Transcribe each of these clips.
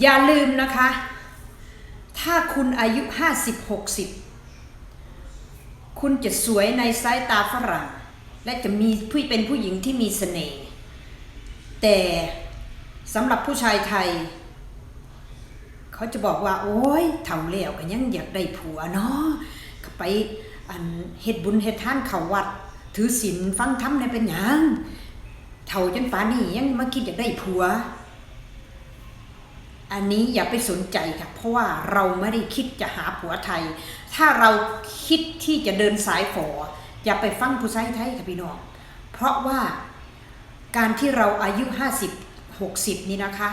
อย่าลืมนะคะ ถ้าคุณอายุ 50-60 คุณจะสวยในสายตาฝรั่ง และจะมีผู้เป็นผู้หญิงที่มีเสน่ห์แต่สำหรับผู้ชายไทย เขาจะบอกว่า โอ้ยเท่าแล้วก็ยังอยากได้ผัวเนาะไปอันเฮ็ดบุญเฮ็ดท่านเขาวัด ถือศีลฟังธรรมในเป็นหยังเท่าจนป่านนี้ยังมาคิดอยากได้ผัว อันนี้อย่าไปสนใจค่ะ เพราะว่าเราไม่ได้คิดจะหาผัวไทย ถ้าเราคิดที่จะเดินสายฝอ อย่าไปฟังผู้ชายไทยค่ะพี่น้อง เพราะว่าการที่เราอายุ 50 60 นี่นะคะ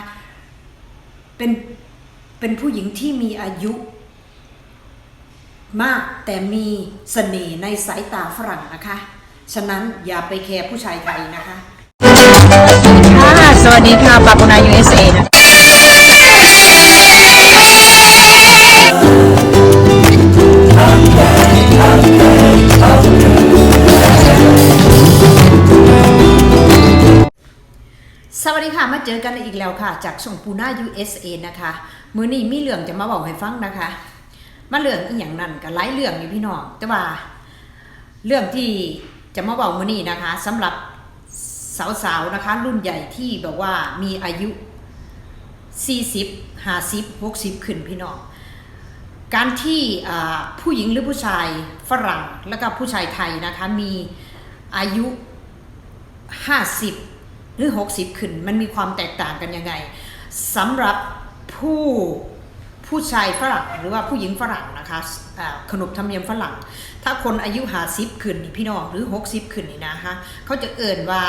เป็นเป็นผู้หญิงที่มีอายุมากแต่มีเสน่ห์ในสายตาฝรั่งนะคะ ฉะนั้นอย่าไปแคร์ผู้ชายไทยนะคะค่ะสวัสดีค่ะปาปุนา USA นะ สวัสดีค่ะ มาเจอกันอีกแล้วค่ะ จากช่องปูน่า USA นะคะ มือนี้มีเรื่องจะมาบอกให้ฟังนะคะ มาเรื่องอีกอย่างนั้นก็หลายเรื่องอยู่พี่น้องแต่ว่าเรื่องที่จะมาบอกมือนี้นะคะสำหรับสาวๆนะคะ รุ่นใหญ่ที่แบบว่ามีอายุ 40 50 60 ขึ้นพี่น้อง การที่ผู้หญิงหรือผู้ชายฝรั่งแล้วก็ผู้ชายไทยนะคะมีอายุ 50 หรือ 60 ขึ้น มันมีความแตกต่างกันยังไงสำหรับผู้ผู้ชายฝรั่งหรือว่าผู้หญิงฝรั่งนะคะขนบธรรมเนียมฝรั่ง ถ้าคนอายุ50ขึ้นนี่พี่น้องหรือ 60 ขึ้นนี่นะคะเขาจะเอ่นว่า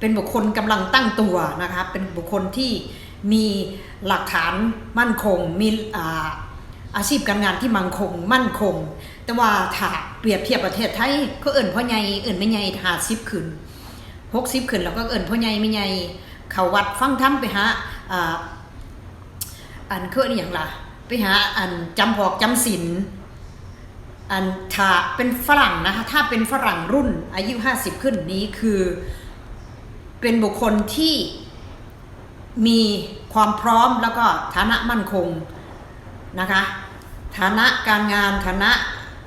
เป็นบุคคลกำลังตั้งตัวนะคะเป็นบุคคลที่มีหลักฐานมั่นคง มีอาอาชีพการงานที่มั่นคง มั่นคง แต่ว่าถ้าเปรียบเทียบประเทศไทยก็เอิ่นพ่อใหญ่เอิ่นไม่ใหญ่หาสิบขึ้นหกสิบขึ้นแล้วก็เอิ่นพ่อใหญ่ไม่ใหญ่เขาวัดฟังธรรมไปหาอ่าอันเคยออย่างล่ะ ไปหาอันจำพอกจำศีลอันถ้าเป็นฝรั่งนะคะถ้าเป็นฝรั่งรุ่นอายุ50ขึ้นนี้คือเป็นบุคคลที่มีความพร้อมแล้วก็ฐานะมั่นคงนะคะฐานะการงานฐานะ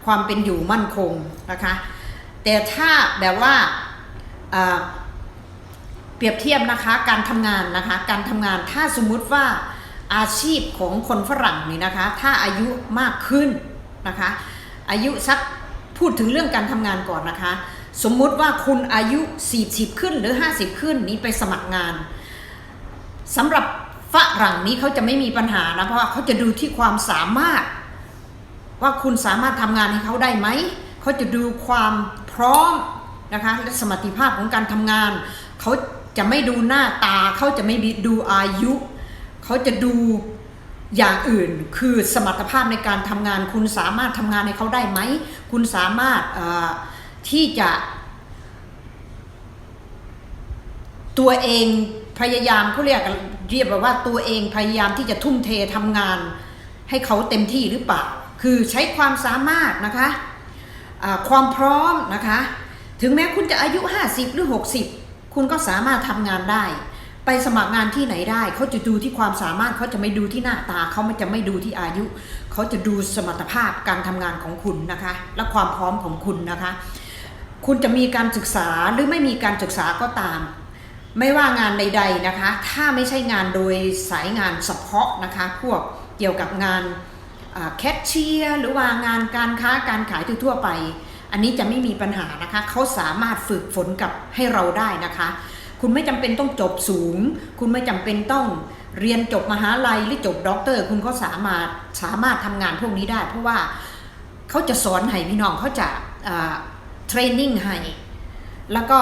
ความเป็นอยู่มั่นคงนะคะ แต่ถ้าแบบว่าเปรียบเทียบนะคะการทำงานนะคะการทำงานถ้าสมมุติว่าอาชีพของคนฝรั่งนี่นะคะ ถ้าอายุมากขึ้นนะคะ อายุสักพูดถึงเรื่องการทำงานก่อนนะคะ สมมุติว่าคุณอายุ 40 ขึ้นหรือ 50 ขึ้นนี้ไปสมัครงานสำหรับฝรั่งนี้เขาจะไม่มีปัญหานะเพราะเขาจะดูที่ความสามารถ ว่าคุณสามารถทำงานให้เขาได้ไหม เขาจะดูความพร้อมนะคะและสมรรถภาพของการทำงาน เขาจะไม่ดูหน้าตา เขาจะไม่ดูอายุ เขาจะดูอย่างอื่นคือสมรรถภาพในการทำงาน คุณสามารถทำงานให้เขาได้ไหม คุณสามารถที่จะตัวเองพยายามเขาเรียกกันเรียกว่าตัวเองพยายามที่จะทุ่มเททำงาน ให้เขาเต็มที่หรือเปล่า คือใช้ความสามารถนะคะความพร้อมนะคะ ถึงแม้คุณจะอายุ 50 หรือ 60 คุณก็สามารถทำงานได้ ไปสมัครงานที่ไหนได้เขาจะดูที่ความสามารถเขาจะไม่ดูที่หน้าตาเขาไม่จะไม่ดูที่อายุเขาจะดูสมรรถภาพการทำงานของคุณนะคะ และความพร้อมของคุณนะคะ คุณจะมีการศึกษาหรือไม่มีการศึกษาก็ตาม ไม่ว่างานใด ๆนะคะ ถ้าไม่ใช่งานโดยสายงานเฉพาะนะคะ พวกเกี่ยวกับงาน แคชเชียร์หรือว่างานการค้าการขายทั่วไป อันนี้จะไม่มีปัญหานะคะเขาสามารถฝึกฝนกับให้เราได้นะคะ คุณไม่จำเป็นต้องจบสูง คุณไม่จำเป็นต้องเรียนจบมหาลัยหรือจบด็อกเตอร์ คุณก็สามารถสามารถทำงานพวกนี้ได้ เพราะว่าเขาจะสอนให้พี่น้องเขาจะเทรนนิ่งให้แล้วก็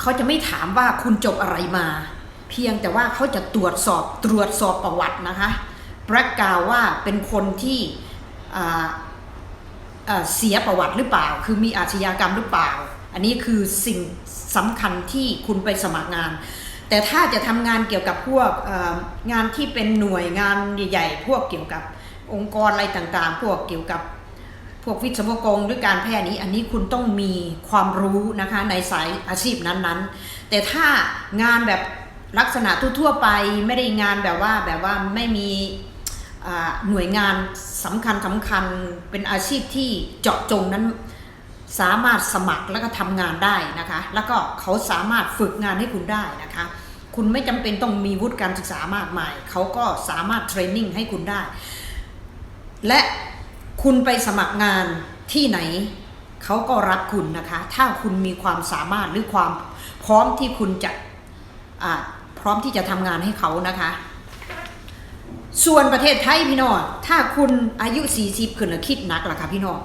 เขาจะไม่ถามว่าคุณจบอะไรมา เพียงแต่ว่าเขาจะตรวจสอบตรวจสอบประวัตินะคะ แบล็กกาวว่าเป็นคนที่เสียประวัติหรือเปล่า คือมีอาชญากรรมหรือเปล่า อันนี้คือสิ่งสำคัญที่คุณไปสมัครงาน แต่ถ้าจะทำงานเกี่ยวกับพวกงานที่เป็นหน่วยงานใหญ่ๆ พวกเกี่ยวกับองค์กรอะไรต่างๆ พวกเกี่ยวกับพวกวิศวกรหรือการแพทย์นี้ อันนี้คุณต้องมีความรู้นะคะในสายอาชีพนั้นๆ แต่ถ้างานแบบลักษณะทั่วๆไปไม่ได้งานแบบว่าแบบว่าไม่มี หน่วยงานสำคัญสำคัญเป็นอาชีพที่เจาะจงนั้นสามารถสมัครแล้วก็ทำงานได้นะคะ แล้วก็เขาสามารถฝึกงานให้คุณได้นะคะ คุณไม่จำเป็นต้องมีวุฒิการศึกษามากมายเขาก็สามารถเทรนนิ่งให้คุณได้ และคุณไปสมัครงานที่ไหนเขาก็รับคุณนะคะ ถ้าคุณมีความสามารถหรือความพร้อมที่คุณจะพร้อมที่จะทำงานให้เขานะคะ ส่วนประเทศไทยพี่น้องถ้าคุณอายุ 40 ขึ้นแล้วคิดหนักล่ะค่ะพี่น้อง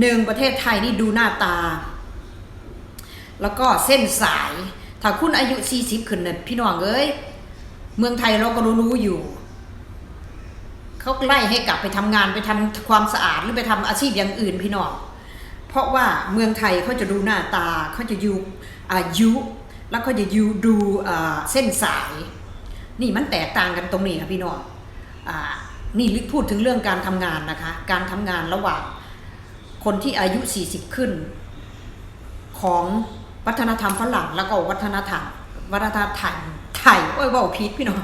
หนึ่งประเทศไทยนี่ดูหน้าตา แล้วก็เส้นสาย ถ้าคุณอายุ 40 ขึ้นเนี่ยพี่น้องเอ้ยเมืองไทยเราก็รู้ๆอยู่เขาไล่ให้กลับไปทำงานไปทำความสะอาดหรือไปทำอาชีพอย่างอื่นพี่น้องเพราะว่าเมืองไทยเขาจะดูหน้าตาเขาจะอยู่อายุแล้วก็จะอยู่ดูเส้นสาย นี่มันแตกต่างกันตรงนี้ค่ะพี่น้อง นี่ลิพูดถึงเรื่องการทำงานนะคะ การทำงานระหว่างคนที่อายุ 40 ขึ้น ของวัฒนธรรมฝรั่งแล้วก็วัฒนธรรมวัฒนธรรมไทยโอ้ยว่าพีดพี่น้อง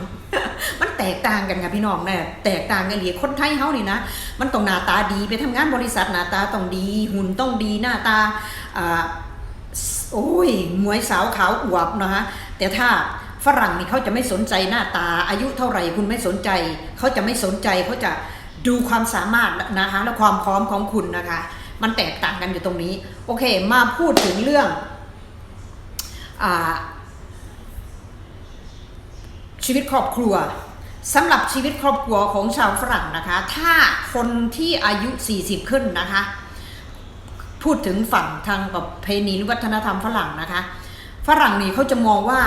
มันแตกต่างกันค่ะพี่น้องเนี่ยแตกต่างกันเลยคนไทยเฮานี่นะ มันต้องหน้าตาดีไปทำงานบริษัทหน้าตาต้องดี หุ่นต้องดีหน้าตาอ่าโอ้ยมวยสาวขาวอวบนะคะแต่ถ้า ฝรั่งนี่เขาจะไม่สนใจหน้าตา อายุเท่าไหร่คุณไม่สนใจ เขาจะไม่สนใจเขาจะดูความสามารถนะคะและความพร้อมของคุณนะคะ มันแตกต่างกันอยู่ตรงนี้ โอเค มาพูดถึงเรื่องอชีวิตครอบครัวสำหรับชีวิตครอบครัวของชาวฝรั่งนะคะ ถ้าคนที่อายุ 40 ขึ้นนะคะ พูดถึงฝั่งทางประเพณีหรือวัฒนธรรมฝรั่งนะคะ ฝรั่งนี่เขาจะมองว่า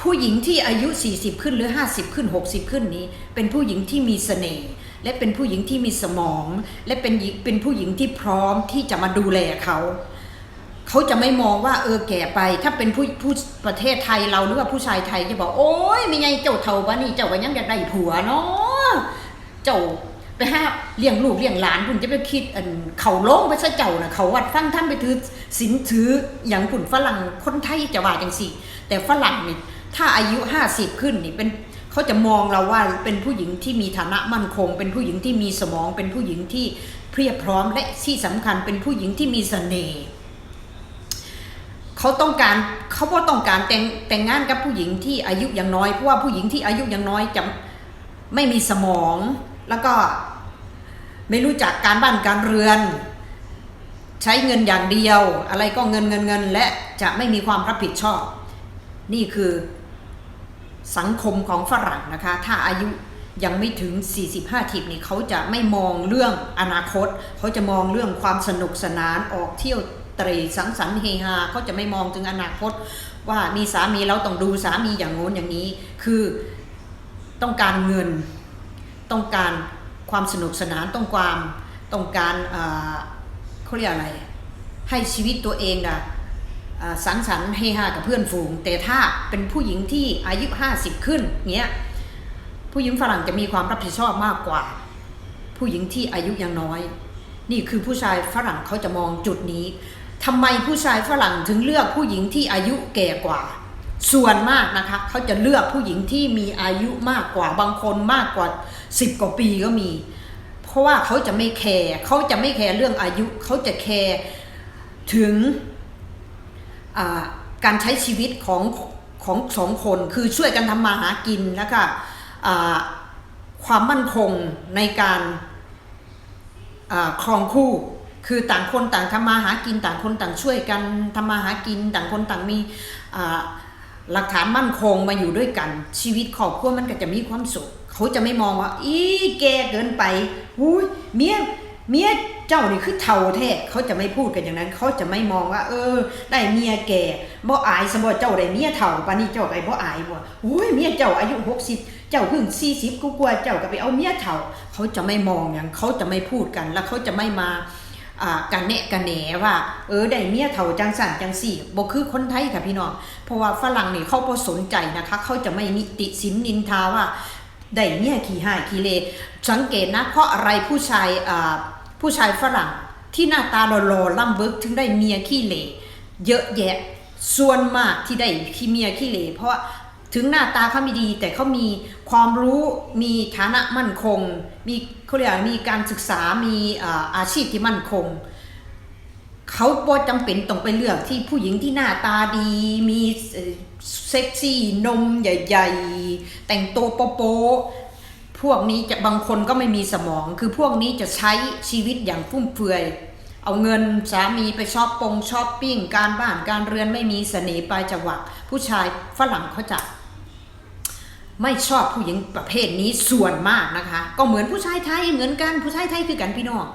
ผู้หญิงที่อายุ 40 ขึ้นหรือ 50 ขึ้น 60 ขึ้นนี้ เป็นผู้หญิงที่มีเสน่ห์และเป็นผู้หญิงที่มีสมอง และเป็นเป็นผู้หญิงที่พร้อมที่จะมาดูแลเขาเขาจะไม่มองว่าเออแก่ไป ถ้าเป็นผู้ผู้ประเทศไทยเราหรือว่าผู้ชายไทยจะบอกโอ้ยไม่ไงเจ้าเท่าบ้านี่เจ้าก็ยังอยากได้ผัวเนาะเจ้า ไปห้าเลี้ยงลูกเลี้ยงหลานคุณจะไปคิดอันเขาลงไปซะเจ้านะเขาวัดฟังท่านไปถือศีลถืออย่างคุณฝรั่งคนไทยจะว่าจังสี่ แต่ฝรั่งนี่ถ้าอายุห้าสิบขึ้นนี่เป็นเขาจะมองเราว่าเป็นผู้หญิงที่มีฐานะมั่นคง เป็นผู้หญิงที่มีสมอง เป็นผู้หญิงที่เพียบพร้อมและที่สำคัญเป็นผู้หญิงที่มีเสน่ห์เขาต้องการเขาก็ต้องการแต่งแต่งงานกับผู้หญิงที่อายุยังน้อยเพราะว่าผู้หญิงที่อายุยังน้อยจะไม่มีสมอง แล้วก็ไม่รู้จักการบ้านการเรือน ใช้เงินอย่างเดียว อะไรก็เงินเงินเงินและจะไม่มีความรับผิดชอบ นี่คือสังคมของฝรั่งนะคะ ถ้าอายุยังไม่ถึง 45ทีนี่เขาจะไม่มองเรื่องอนาคต เขาจะมองเรื่องความสนุกสนานออกเที่ยวเตรสังสรรค์เฮฮาเขาจะไม่มองถึงอนาคต ว่ามีสามีเราต้องดูสามีอย่างโน้นอย่างนี้ คือต้องการเงิน ต้องการความสนุกสนานต้องความต้องการเขาเรียกอะไร ให้ชีวิตตัวเองนะสังสรรค์เฮฮากับเพื่อนฝูง แต่ถ้าเป็นผู้หญิงที่อายุ 50 ขึ้นเงี้ยผู้หญิงฝรั่งจะมีความรับผิดชอบมากกว่า ผู้หญิงที่อายุยังน้อย นี่คือผู้ชายฝรั่งเขาจะมองจุดนี้ทำไมผู้ชายฝรั่งถึงเลือกผู้หญิงที่อายุแก่กว่า ส่วนมากนะคะเขาจะเลือกผู้หญิงที่มีอายุมากกว่าบางคนมากกว่า 10 กว่าปีก็มี เพราะว่าเขาจะไม่แคร์เขาจะไม่แคร์เรื่องอายุเขาจะแคร์ถึงการใช้ชีวิตของของสองคนคือช่วยกันทำมาหากินแล้วก็ความมั่นคงในการครองคู่คือต่างคนต่างทำมาหากินต่างคนต่างช่วยกันทำมาหากินต่างคนต่างมีอ หลักฐานมั่นคงมาอยู่ด้วยกัน ชีวิตครอบครัวมันก็จะมีความสุข เขาจะไม่มองว่า อีแกเกินไปหุยเมียเมียเจ้านี่คือเท่าแท้เขาจะไม่พูดกันอย่างนั้น เขาจะไม่มองว่า เออ ได้เมียแก่บ่อายสมบ่เจ้าได้เมียเท่าปานนี้เจ้าไปบ่อายบ่โอ้ยเมียเจ้าอายุ60เจ้าเพิ่ง40กูกว่าเจ้าก็ไปเอาเมียเท่า เขาจะไม่มองอย่างเขาจะไม่พูดกันแล้วเขาจะไม่มา กันแนะกันแหนว่าเออได้เมียเท่าจังสันจังสี่บ่คือคนไทยค่ะพี่น้องเพราะว่าฝรั่งนี่เขาบ่สนใจนะคะ เขาจะไม่นิติสินนินทาว่าได้เมียขี้หายขี้เลสังเกตนะเพราะอะไรผู้ชายอ่าผู้ชายฝรั่งที่หน้าตาหล่อๆล่ำบึกถึงได้เมียขี้เหร่เยอะแยะส่วนมากที่ได้ขี้เมียขี้เหร่เพราะ ถึงหน้าตาเขาไม่ดีแต่เขามีความรู้มีฐานะมั่นคง มีเขาเรียกมีการศึกษามีอาชีพที่มั่นคง เขาบ่จำเป็นต้องไปเลือกที่ผู้หญิงที่หน้าตาดี มีเซ็กซี่นมใหญ่ ๆ แต่งตัวโป๊ะพวกนี้จะบางคนก็ไม่มีสมอง คือพวกนี้จะใช้ชีวิตอย่างฟุ่มเฟือยเอาเงินสามีไปชอปปงชอปปิ้ง การบ้านการเรือนไม่มีเสน่ห์ปลายจวักผู้ชายฝรั่งเขาจะ ไม่ชอบผู้หญิงประเภทนี้ส่วนมากนะคะ ก็เหมือนผู้ชายไทยเหมือนกันผู้ชายไทยคือกันพี่น้อง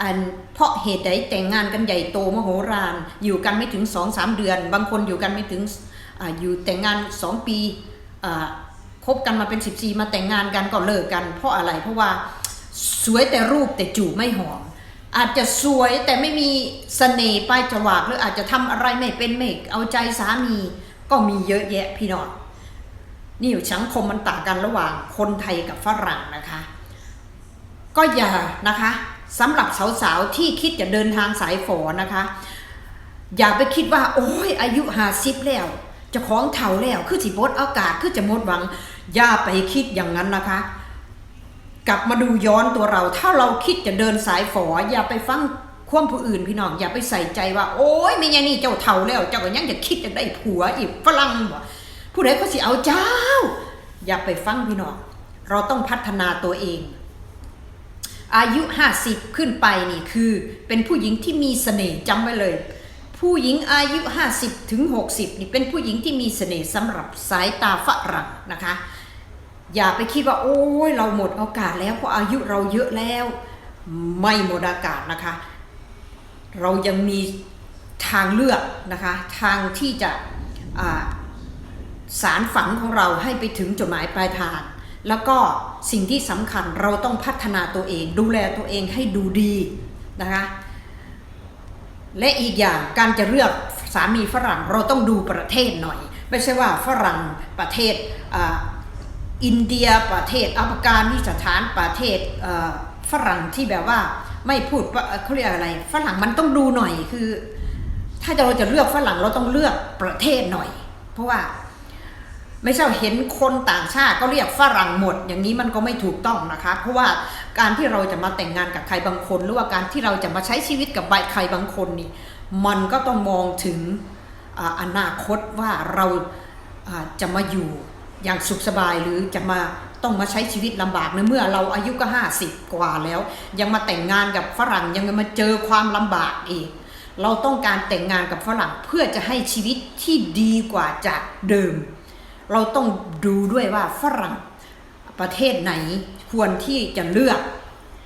อันเพราะเหตุใดแต่งงานกันใหญ่โตมโหฬารอยู่กันไม่ถึงสองสามเดือน บางคนอยู่กันไม่ถึงออยู่แต่งงานสองปีคบกันมาเป็น 14 มาแต่งงานกันก็เลิกกัน เพราะอะไรเพราะว่าสวยแต่รูปแต่จูบไม่หอม อาจจะสวยแต่ไม่มีเสน่ห์ปลายจวักหรืออาจจะทำอะไรไม่เป็นไม่เอาใจสามีก็มีเยอะแยะพี่น้อง นี่สังคมมันต่างกันระหว่างคนไทยกับฝรั่งนะคะ ก็อย่านะคะสำหรับสาวๆที่คิดจะเดินทางสายฝอนะคะ อย่าไปคิดว่า โอ้ยอายุหาสิบแล้วจะของเถ่าแล้วคือสิบดอากาศคือจะหมดหวัง อย่าไปคิดอย่างนั้นนะคะ กลับมาดูย้อนตัวเรา ถ้าเราคิดจะเดินสายฝอ อย่าไปฟังควมผู้อื่นพี่น้องอย่าไปใส่ใจว่า โอ้ยไม่ยังนี่เจ้าเถ่าแล้ว เจ้าก็ยังจะคิดจะได้ผัวอีกฝรั่งบ่ ผู้ใดเขาสิเอาเจ้า อย่าไปฟังพี่น้องเราต้องพัฒนาตัวเอง อายุ 50 ขึ้นไปนี่คือ เป็นผู้หญิงที่มีเสน่ห์จำไว้เลย ผู้หญิงอายุ 50ถึง60 นี่เป็นผู้หญิงที่มีเสน่ห์สำหรับสายตาฝรั่งนะคะ อย่าไปคิดว่า โอ้ยเราหมดโอกาสแล้วเพราะอายุเราเยอะแล้ว ไม่หมดโอกาสนะคะ เรายังมีทางเลือกนะคะ ทางที่จะ สารฝันของเราให้ไปถึงจุดหมายปลายทาง แล้วก็สิ่งที่สำคัญเราต้องพัฒนาตัวเอง ดูแลตัวเองให้ดูดีนะคะและอีกอย่างการจะเลือกสามีฝรั่งเราต้องดูประเทศหน่อย ไม่ใช่ว่าฝรั่งประเทศอินเดียประเทศอัฟกานิสถานประเทศฝรั่งที่แบบว่าไม่พูดเขาเรียกอะไร ฝรั่งมันต้องดูหน่อยคือ ถ้าเราจะเลือกฝรั่งเราต้องเลือกประเทศหน่อย เพราะว่า ไม่ใช่เห็นคนต่างชาติก็เรียกฝรั่งหมด อย่างนี้มันก็ไม่ถูกต้องนะคะ เพราะว่าการที่เราจะมาแต่งงานกับใครบางคน หรือว่าการที่เราจะมาใช้ชีวิตกับใบใครบางคนนี่มันก็ต้องมองถึงอนาคตว่าเราจะมาอยู่อย่างสุขสบายหรือจะมาต้องมาใช้ชีวิตลำบากในเมื่อเราอายุก็ 50 กว่าแล้ว ยังมาแต่งงานกับฝรั่งยังมาเจอความลำบากอีกเราต้องการแต่งงานกับฝรั่งเพื่อจะให้ชีวิตที่ดีกว่าจากเดิม เราต้องดูด้วยว่าฝรั่งประเทศไหนควรที่จะเลือก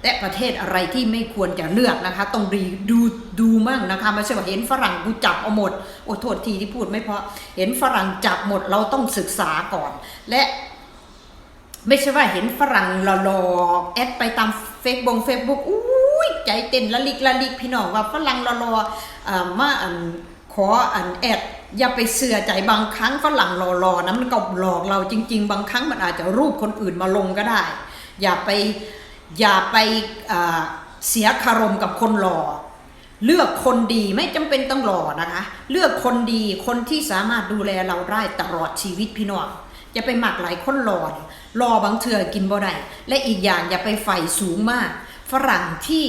และประเทศอะไรที่ไม่ควรจะเลือกนะคะ ต้องดีดูดูมั่งนะคะไม่ใช่ว่าเห็นฝรั่งกูจับเอาหมดโอ้โทษทีที่พูดไม่เพราะเห็นฝรั่งจับหมดเราต้องศึกษาก่อน และไม่ใช่ว่าเห็นฝรั่งหล่อๆแอดไปตามเฟซบงเฟซบุ๊กอุ้ยใจเต้นละลิกละลิกพี่น้องว่าฝรั่งหล่อๆอ่ามาอ ขออันแอดอย่าไปเสือใจบางครั้งฝรั่งหล่อๆนะมันก็หลอกเราจริง ๆ บางครั้งมันอาจจะรูปคนอื่นมาลงก็ได้ อย่าไปอย่าไปเสียคารมกับคนหล่อเลือกคนดีไม่จำเป็นต้องหล่อนะคะ เลือกคนดีคนที่สามารถดูแลเราได้ตลอดชีวิตพี่น้องอย่าไปหมักหลายคนหล่อหล่อบางเถื่อกินบ่ได้และอีกอย่างอย่าไปใฝ่สูงมาก ฝรั่งที่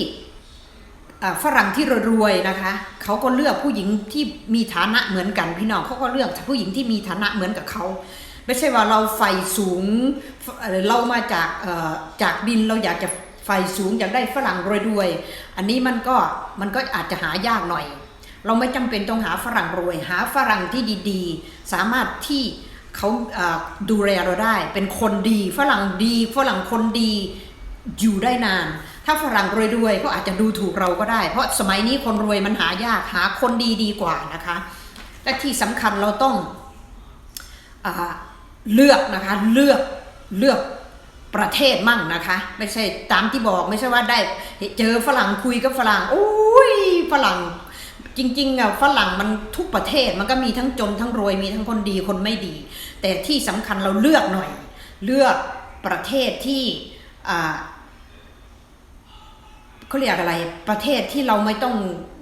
ฝรั่งที่รวยๆนะคะเขาก็เลือกผู้หญิงที่มีฐานะเหมือนกันพี่น้องเขาก็เลือกผู้หญิงที่มีฐานะเหมือนกับเขาไม่ใช่ว่าเราไฟสูงเรามาจากจากดินเราอยากจะไฟสูงอยากได้ฝรั่งรวยๆอันนี้มันก็มันก็อาจจะหายากหน่อย เราไม่จำเป็นต้องหาฝรั่งรวย หาฝรั่งที่ดีๆ สามารถที่เขาดูแลเราได้ เป็นคนดีฝรั่งดีฝรั่งคนดีอยู่ได้นาน ถ้าฝรั่งรวยๆก็อาจจะดูถูกเราก็ได้ เพราะสมัยนี้คนรวยมันหายากหาคนดีดีกว่านะคะ และที่สำคัญเราต้องอเลือกนะคะเลือกเลือกประเทศมั่งนะคะ ไม่ใช่ตามที่บอกไม่ใช่ว่าได้เจอฝรั่งคุยกับฝรั่งโอ้ยฝรั่งจริงๆอะฝรั่งมันทุกประเทศมันก็มีทั้งจนทั้งรวยมีทั้งคนดีคนไม่ดี แต่ที่สำคัญเราเลือกหน่อย เลือกประเทศที่อ่า เขาเรียกอะไรประเทศที่เราไม่ต้อง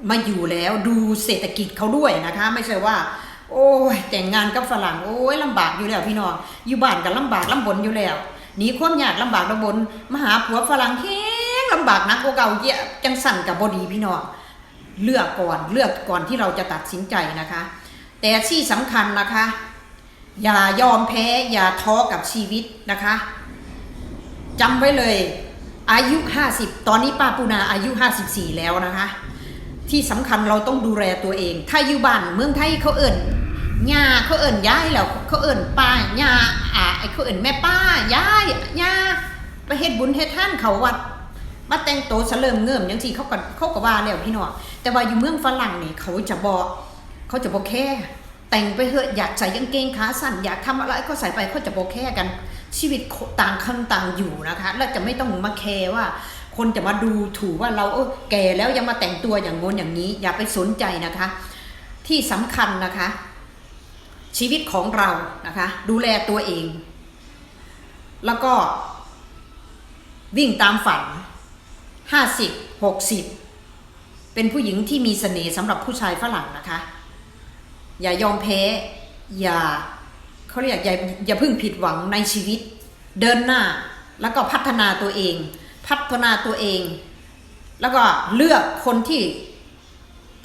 มาอยู่แล้วดูเศรษฐกิจเขาด้วยนะคะ ไม่ใช่ว่า โอ้ยแต่งงานกับฝรั่งโอ้ยลำบากอยู่แล้วพี่น้องอยู่บ้านกันลำบากลำบนอยู่แล้วหนีความยากลำบากลำบนมาหาผัวฝรั่งแห้งลำบากนักกว่าเก่าเยอะจังสั่นกับบดีพี่น้องเลือกก่อนเลือกก่อนที่เราจะตัดสินใจนะคะ แต่ที่สำคัญนะคะ อย่ายอมแพ้อย่าท้อกับชีวิตนะคะจำไว้เลย อายุ 50 ตอนนี้ป้าปูนาอายุ 54 แล้วนะคะ ที่สำคัญเราต้องดูแลตัวเอง ถ้าอยู่บ้านเมืองไทยเขาเอิ่นย่าเขาเอิ่นย้ายแล้วเขาเอิ่นป้าย่าอ่าไอ้เขาเอิ่นแม่ป้าย้ายย่าไปเฮ็ดบุญเฮ็ดท่านเขาวัดมาแต่งโตเสลิมเงื่อมยังสิเขาก็เขาก็ว่าแล้วพี่น้องแต่ว่าอยู่เมืองฝรั่งนี่เขาจะบอกเขาจะบอกแค่ แต่งไปเถอะอยากใส่กางเกงขาสั้นอยากทำอะไรก็ใส่ไปเขาจะบอกแค่กัน ชีวิตต่างคนต่างอยู่นะคะแล้วจะไม่ต้องมาแคร์ว่า คนจะมาดูถูกว่าเราเออแก่แล้วยังมาแต่งตัวอย่างโน้นอย่างนี้ อย่าไปสนใจนะคะ ที่สำคัญนะคะ ชีวิตของเรานะคะ ดูแลตัวเอง แล้วก็วิ่งตามฝันห้าสิบหกสิบเป็นผู้หญิงที่มีเสน่ห์สำหรับผู้ชายฝรั่งนะคะ อย่ายอมแพ้อย่า เขาเรียกอย่าอย่าเพิ่งผิดหวังในชีวิต เดินหน้าแล้วก็พัฒนาตัวเอง พัฒนาตัวเอง แล้วก็เลือกคนที่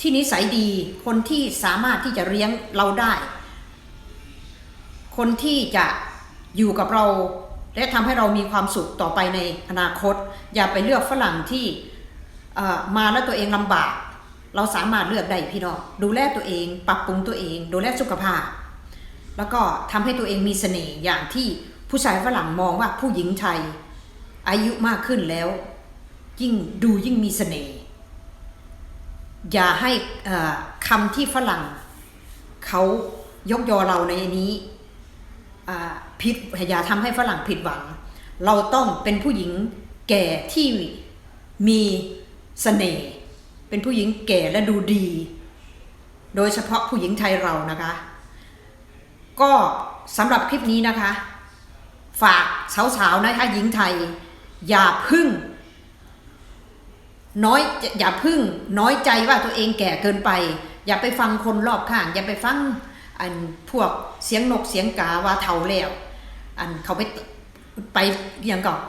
ที่นิสัยดี คนที่สามารถที่จะเลี้ยงเราได้ คนที่จะอยู่กับเรา และทำให้เรามีความสุขต่อไปในอนาคต อย่าไปเลือกฝรั่งที่มาแล้วตัวเองลำบาก เราสามารถเลือกได้พี่น้องดูแลตัวเอง ปรับปรุงตัวเอง ดูแลสุขภาพ แล้วก็ทำให้ตัวเองมีเสน่ห์อย่างที่ผู้ชายฝรั่งมองว่าผู้หญิงไทย อายุมากขึ้นแล้ว ยิ่งดูยิ่งมีเสน่ห์อย่าให้เอ่อคำที่ฝรั่งเขายกยอเราในนี้ผิดอย่าทำให้ฝรั่งผิดหวัง เราต้องเป็นผู้หญิงแก่ที่มีเสน่ห์เป็นผู้หญิงแก่และดูดี โดยเฉพาะผู้หญิงไทยเรานะคะ ก็สำหรับคลิปนี้นะคะ ฝากสาวๆนะคะหญิงไทย อย่าพึ่ง น้อยอย่าพึ่ง น้อยใจว่าตัวเองแก่เกินไป อย่าไปฟังคนรอบข้าง อย่าไปฟังอันพวกเสียงนกเสียงกาว่าเท่าแล้ว อันเขาไปไปอย่างก่อน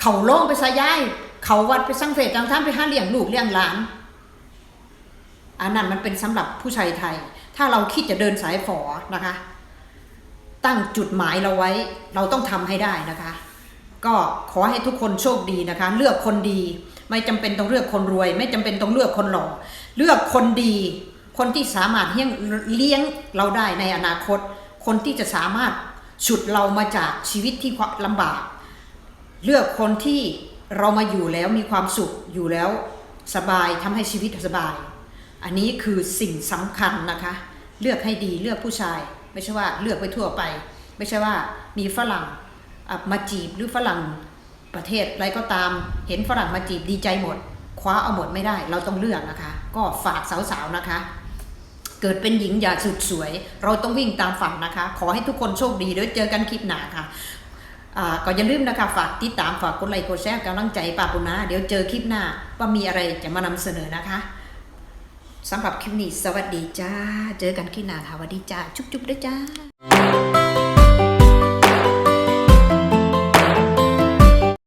เขาโล่งไปซะย้าย เขาวัดไปสร้างเฟสจังท่านไปห้าเลี้ยงลูกเลี้ยงหลานอันนั้นมันเป็นสำหรับผู้ชายไทย ถ้าเราคิดจะเดินสายฝอนะคะ ตั้งจุดหมายเราไว้ เราต้องทำให้ได้นะคะ ก็ขอให้ทุกคนโชคดีนะคะ เลือกคนดี ไม่จำเป็นต้องเลือกคนรวย ไม่จำเป็นต้องเลือกคนหล่อเลือกคนดี คนที่สามารถเลี้ยงเลี้ยงเราได้ในอนาคต คนที่จะสามารถฉุดเรามาจากชีวิตที่ลำบาก เลือกคนที่เรามาอยู่แล้วมีความสุขอยู่แล้วสบายทำให้ชีวิตสบาย อันนี้คือสิ่งสำคัญนะคะ เลือกให้ดีเลือกผู้ชาย ไม่ใช่ว่าเลือกไปทั่วไป ไม่ใช่ว่ามีฝรั่งมาจีบหรือฝรั่งประเทศอะไรก็ตาม เห็นฝรั่งมาจีบดีใจหมด คว้าเอาหมดไม่ได้ เราต้องเลือกนะคะ ก็ฝากสาวๆนะคะ เกิดเป็นหญิงอย่าสุดสวย เราต้องวิ่งตามฝันนะคะ ขอให้ทุกคนโชคดีเดี๋ยวเจอกันคลิปหน้าค่ะอ่าก็อย่าลืมนะคะ ฝากติดตามฝากกดไลค์กดแชร์กำลังใจป้าปุนาเดี๋ยวเจอคลิปหน้าว่ามีอะไรจะมานำเสนอนะคะ สำหรับคลิปนี้สวัสดีจ้า เจอกันคลิปหน้าค่ะสวัสดีจ้า จุ๊บๆด้วยจ้า